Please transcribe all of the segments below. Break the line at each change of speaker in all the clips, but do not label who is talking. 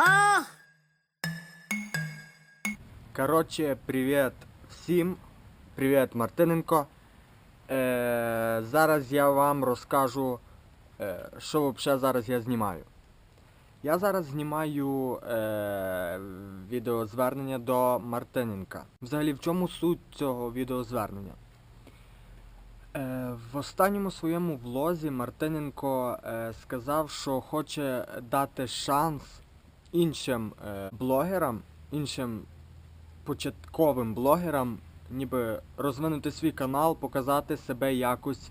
А,
Коротше, привіт всім. Привіт, Мартиненко. Е, зараз я вам розкажу, е, що взагалі зараз я знімаю. Я зараз знімаю е, відеозвернення до Мартиненка. Взагалі, в чому суть цього відеозвернення? Е, в останньому своєму влозі Мартиненко е, сказав, що хоче дати шанс іншим е, блогерам, іншим початковим блогерам, ніби розвинути свій канал, показати себе якось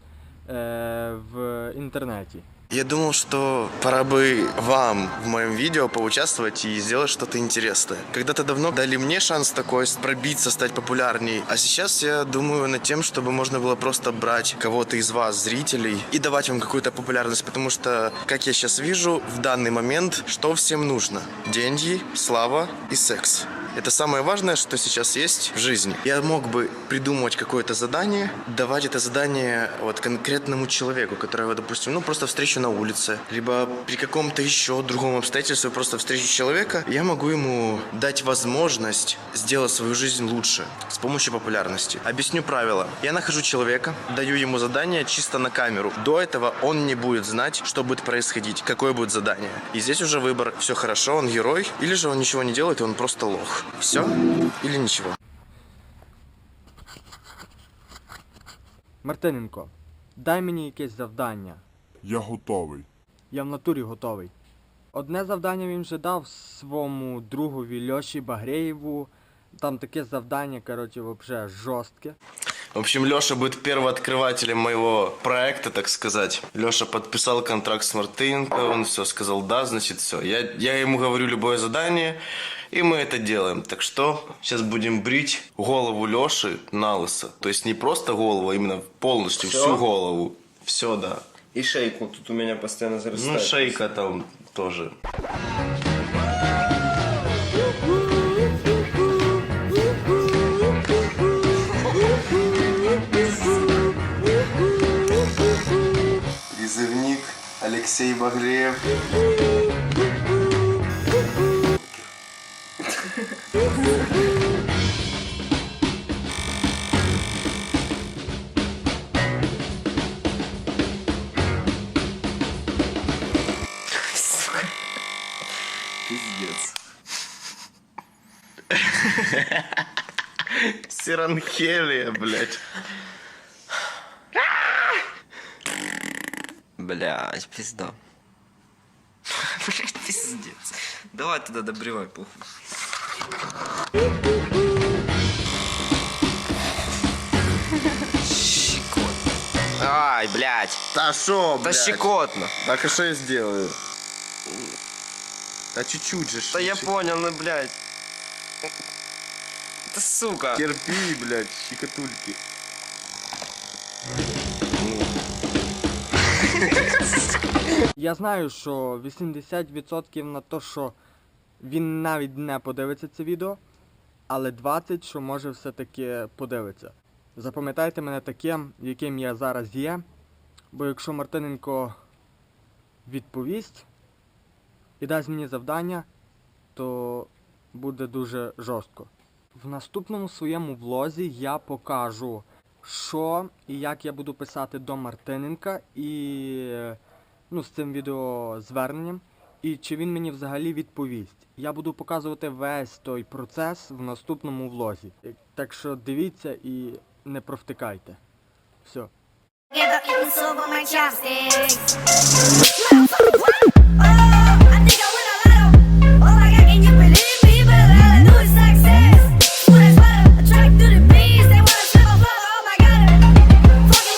е, в інтернеті.
Я думал, что пора бы вам в моем видео поучаствовать и сделать что-то интересное. Когда-то давно дали мне шанс такой пробиться, стать популярней. А сейчас я думаю над тем, чтобы можно было просто брать кого-то из вас, зрителей, и давать вам какую-то популярность. Потому что, как я сейчас вижу, в данный момент, что всем нужно? Деньги, слава и секс. Это самое важное, что сейчас есть в жизни. Я мог бы придумывать какое-то задание, давать это задание вот конкретному человеку, которого, допустим, ну просто встречу на улице, либо при каком-то еще другом обстоятельстве просто встречу человека, я могу ему дать возможность сделать свою жизнь лучше с помощью популярности. Объясню правила. Я нахожу человека, даю ему задание чисто на камеру. До этого он не будет знать, что будет происходить, какое будет задание. И здесь уже выбор, все хорошо, он герой, или же он ничего не делает, и он просто лох. Все или ничего.
Мартиненко, дай мені якесь завдання.
Я готовий.
Я в натурі готовий. Одне завдання він вже дав своєму другові Льоші Багреєву. Там таке завдання, коротше, вообще жорстке.
В общем, Леша будет первооткрывателем моего проекта, так сказать. Леша подписал контракт с Мартыненко, он все сказал да, значит все. Я, я ему говорю любое задание, и мы это делаем. Так что сейчас будем брить голову Леши на лысо. То есть не просто голову, а именно полностью
Всё?
всю голову. Все, да.
И шейку тут у меня постоянно зарастает.
Ну, шейка там тоже. Призывник Алексей Багреев.
Пиздец.
Сиранхелия, блядь.
Блять, пизда. Блять, пиздец. Давай тогда добривай, похуй. Щекотно. Ай, блядь.
Да шо,
Да щекотно.
Так а что я сделаю? Да чуть-чуть же.
Да я понял, ну, блядь. Да сука.
Терпи, блядь, щекотульки.
Я знаю, що 80% на те, що він навіть не подивиться це відео, але 20%, що може все-таки подивиться. Запам'ятайте мене таким, яким я зараз є, бо якщо Мартиненко відповість і дасть мені завдання, то буде дуже жорстко. В наступному своєму влозі я покажу, що і як я буду писати до Мартиненка і ну, з цим відеозверненням, і чи він мені взагалі відповість. Я буду показувати весь той процес в наступному влозі. Так що дивіться і не провтикайте. Все.
silver my chopsticks.